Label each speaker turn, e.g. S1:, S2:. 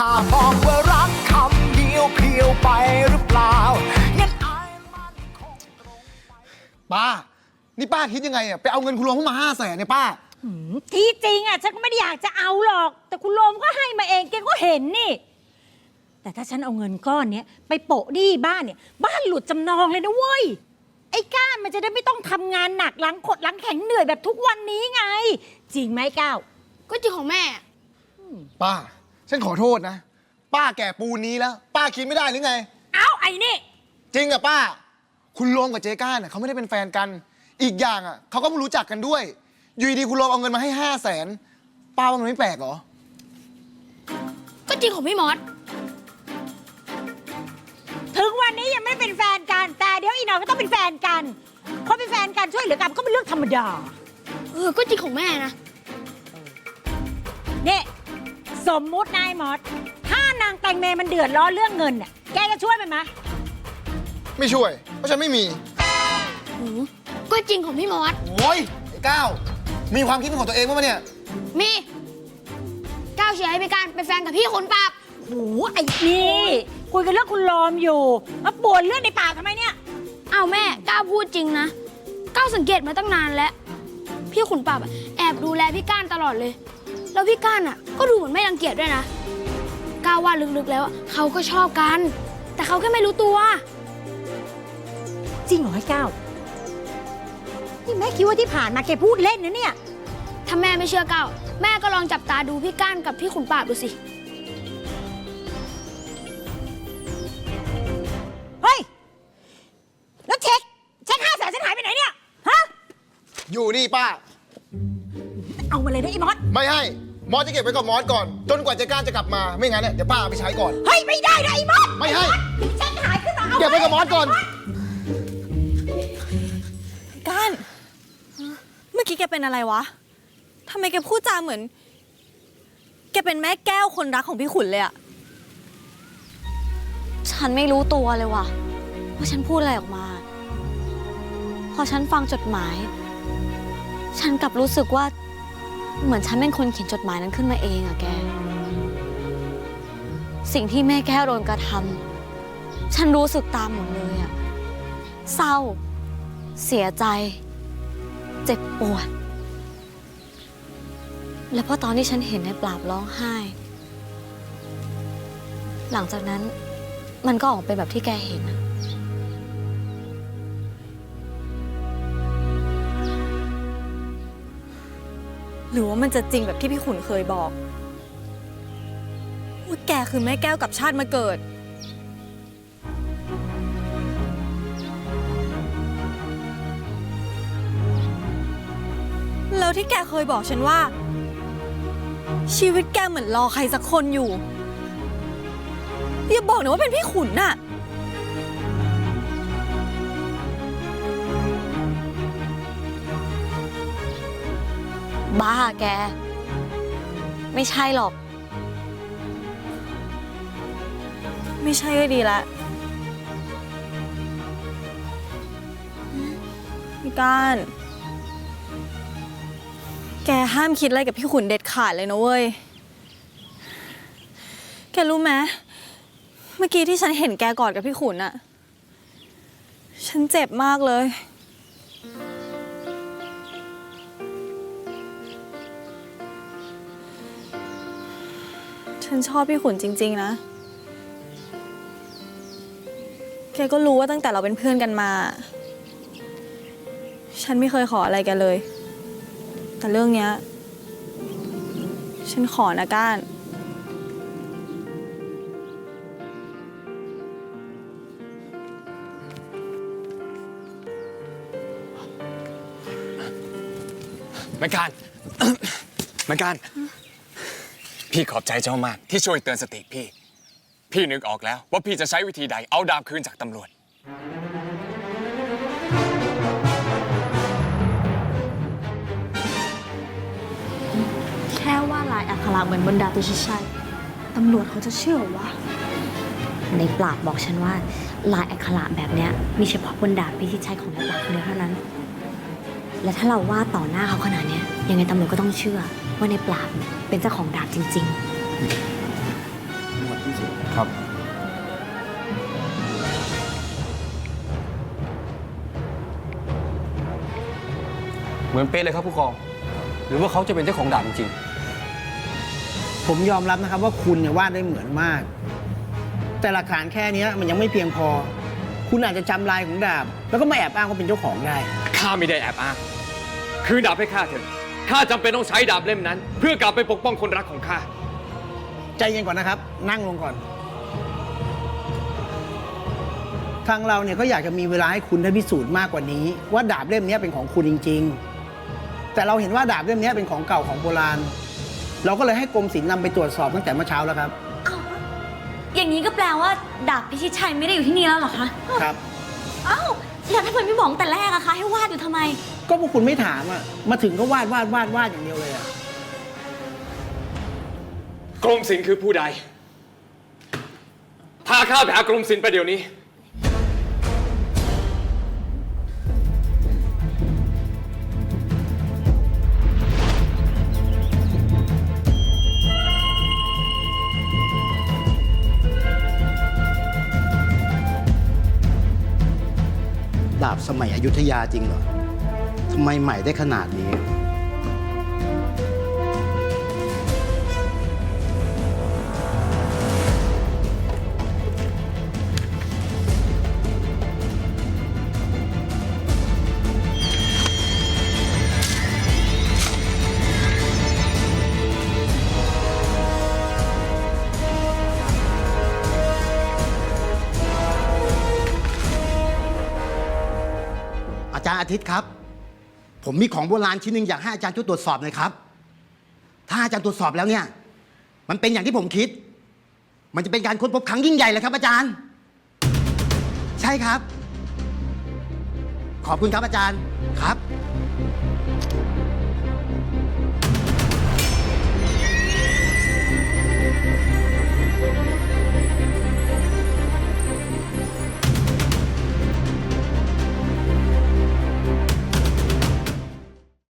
S1: ถ้าบอกว่ารักคำเดียวเพียวไปหรือเปล่างั้นอายมันคง
S2: ป้า นี่ป้าคิดยังไงอะ ไปเอาเงินคุณหลวงเข้ามาห้าแสนเนี่ยป้า
S3: ที่จริงอะฉันก็ไม่ได้อยากจะเอาหรอก แต่คุณโลมก็ให้มาเองแกก็เห็นนี่ แต่ถ้าฉันเอาเงินก้อนเนี้ยไปโปะหนี้บ้านเนี่ย บ้านหลุดจำนองเลยนะเว้ย ไอ้ก้านมันจะได้ไม่ต้องทำงานหนักหลังขดหลังแข็งเหนื่อยแบบทุกวันนี้ไง จริงไหมก้าว
S4: ก็จริงของแม่
S2: ป้า ฉันขอโทษนะ ป้าแก่ปูนนี้แล้ว ป้าคิดไม่ได้หรือไง
S3: เอาไอ้นี่
S2: จริงอะป้า คุณโลมกับเจ๊ก้านอะเขาไม่ได้เป็นแฟนกัน อีกอย่างอะเขาก็ไม่รู้จักกันด้วย อยู่ดีๆคุณโลมเอาเงินมาให้ห้าแสนป้าว่ามันไม่แปลกเหรอ
S4: ก็จริงของพี่มอส
S3: ถึงวันนี้ยังไม่เป็นแฟนกัน แต่เดี๋ยวอีกหน่อยก็ต้องเป็นแฟนกันเขาเป็นแฟนกันช่วยเหลือกันก็เป็นเรื่องธรรมดา
S4: เออ ก็จริงของแม่นะ
S3: เนี่ย สมมุตินายมอสถ้านางแตงเมมันเดือดร้อนเรื่องเงินน่ะแกจะช่วยมันไหม
S2: ไม่ช่วย เพราะฉันไม่มี
S4: หูก็จริงของพี่มอส
S2: โอ้ยไอ้ก้าวมีความคิดเป็นของตัวเองมั้ยเนี่ย
S4: มีก้าวเชียร์ให้พี่การเป็นแฟนกับพี่คนปราบ
S3: โอ้ไอ้นี่คุยกันเรื่องคุณลอมอยู่มาปวดเลือดในปากทำไมเนี่ย
S4: อ้าวแม่ก้าวพูดจริงนะก้าวสังเกตมาตั้งนานแล้ว พี่ขุนปราบอะแอบดูแลพี่ก้านตลอดเลย แล้วพี่ก้านอะ ก็ดูเหมือนไม่รังเกียจด้วยนะก้าวว่าลึกๆแล้วอะเขาก็ชอบกัน แต่เขาแค่ไม่รู้ตัว
S3: จริงเหรอไอ้ก้าวนี่แม่คิดว่าที่ผ่านมาแกพูดเล่นนะเนี่ย
S4: ถ้าแม่ไม่เชื่อก้าวแม่ก็ลองจับตาดูพี่ก้านกับพี่ขุนปราบดูสิ
S3: เฮ้ย แล้วเช็ค เช็คห้าแสนฉันหายไปไหนเนี่ย ฮะ
S2: อยู่นี่ป้า
S3: เอามาเลยนะไอ้มอส
S2: ไม่ให้ มอสจะเก็บไว้กับมอสก่อน จนกว่าเจ๊ก้านจะกลับมาไม่งั้นเนี่ยเดี๋ยวป้าเอาไปใช้ก่อน
S3: เฮ้ย ไม่ได้นะไอ้มอส
S2: ไม่ให้
S3: เช็คหายขึ้นมาเอา
S2: เก็บไว้กับมอสก่อน
S5: ก้านเมื่อกี้แกเป็นอะไรวะทำไมแกพูดจาเหมือน แกเป็นแม่แก้วคนรักของพี่ขุนเลยอะ
S6: ฉันไม่รู้ตัวเลยว่ะ ว่าฉันพูดอะไรออกมา พอฉันฟังจดหมาย ฉันกลับรู้สึกว่า เหมือนฉันเป็นคนเขียนจดหมายนั้นขึ้นมาเองอะแก สิ่งที่แม่แก้วโดนกระทำฉันรู้สึกตามหมดเลยอะเศร้า เสียใจ เจ็บปวด และพอตอนที่ฉันเห็นในปราบร้องไห้ หลังจากนั้นมันก็ออกไปแบบที่แกเห็นอะ
S5: หรือว่ามันจะจริงแบบที่พี่ขุนเคยบอกว่าแกคือแม่แก้วกับชาติมาเกิด แล้วที่แกเคยบอกฉันว่า ชีวิตแกเหมือนรอใครสักคนอยู่ อย่าบอกนะว่าเป็นพี่ขุนน่ะ
S6: บ้าแก ไม่ใช่หรอก
S5: ไม่ใช่ก็ดีละพี่ก้าน แกห้ามคิดอะไรกับพี่ขุนเด็ดขาดเลยนะเว้ย แกรู้ไหมเมื่อกี้ที่ฉันเห็นแกกอดกับพี่ขุนอะฉันเจ็บมากเลย ฉันชอบพี่ขุนจริง ๆ นะ แกก็รู้ว่าตั้งแต่เราเป็นเพื่อนกันมา ฉันไม่เคยขออะไรแกเลย แต่เรื่องเนี้ย ฉันขอนะก้าน
S7: แม่การ แม่การ พี่ขอบใจเจ้ามากที่ช่วยเตือนสติพี่ พี่นึกออกแล้วว่าพี่จะใช้วิธีใดเอาดาบคืนจากตำรวจ
S6: แค่ว่าลายอักขระเหมือนบนดาบพิชิตชัยตำรวจเขาจะเชื่อวะในปราบบอกฉันว่า ลายอักขระแบบเนี้ยมีเฉพาะบนดาบพิชิตชัยของในปราบคนเดียวเท่านั้น และถ้าเราว่าต่อหน้าเขาขนาดเนี้ยยังไงตำรวจก็ต้องเชื่อ ว่าในปราบเนี่ยเป็นเจ้าของดาบจริงๆ
S8: ที่สุด
S2: ครับ
S9: เหมือนเป๊ะเลยครับผู้กอง หรือว่าเขาจะเป็นเจ้าของดาบจริง
S8: ผมยอมรับนะครับว่าคุณเนี่ยวาดได้เหมือนมาก แต่หลักฐานแค่เนี้ยมันยังไม่เพียงพอ คุณอาจจะจำลายของดาบ แล้วก็มาแอบอ้างว่าเป็นเจ้าของได้
S7: ข้าไม่ได้แอบอ้าง คืนดาบให้ข้าเถอะ ข้าจำเป็นต้องใช้ดาบเล่มนั้น เพื่อกลับไปปกป้องคนรักของข้า
S8: ใจเย็นก่อนนะครับ นั่งลงก่อน ทางเราเนี่ยก็อยากจะมีเวลาให้คุณได้พิสูจน์มากกว่านี้ ว่าดาบเล่มเนี้ยเป็นของคุณจริง ๆ แต่เราเห็นว่าดาบเล่มเนี้ยเป็นของเก่าของโบราณ เราก็เลยให้กรมศิลป์นำไปตรวจสอบตั้งแต่เมื่อเช้าแล้วครับ
S6: อย่างนี้ก็แปลว่าดาบพิชิตชัยไม่ได้อยู่ที่นี่แล้วเหรอคะ
S8: ครับ
S6: เอ้าแล้วทำไมไม่บอกแต่แรกอะคะให้วาดอยู่ทำไม
S8: ก็พวกคุณไม่ถามอะ มาถึงก็วาดวาดวาดวาดอย่างเดียวเลยอะ
S7: กรมศิลป์คือผู้ใด พาข้าไปหากรมศิลป์ไปเดี๋ยวนี้
S10: สมัยอยุธยาจริงเหรอทำไมใหม่ได้ขนาดนี้ จารย์อาทิตย์ครับ ผมมีของโบราณชิ้นหนึ่งอยากให้อาจารย์ช่วยตรวจสอบหน่อยครับ ถ้าอาจารย์ตรวจสอบแล้วเนี่ย มันเป็นอย่างที่ผมคิด มันจะเป็นการค้นพบครั้งยิ่งใหญ่เลยครับ อาจารย์ ใช่ครับ ขอบคุณครับอาจารย์ครับ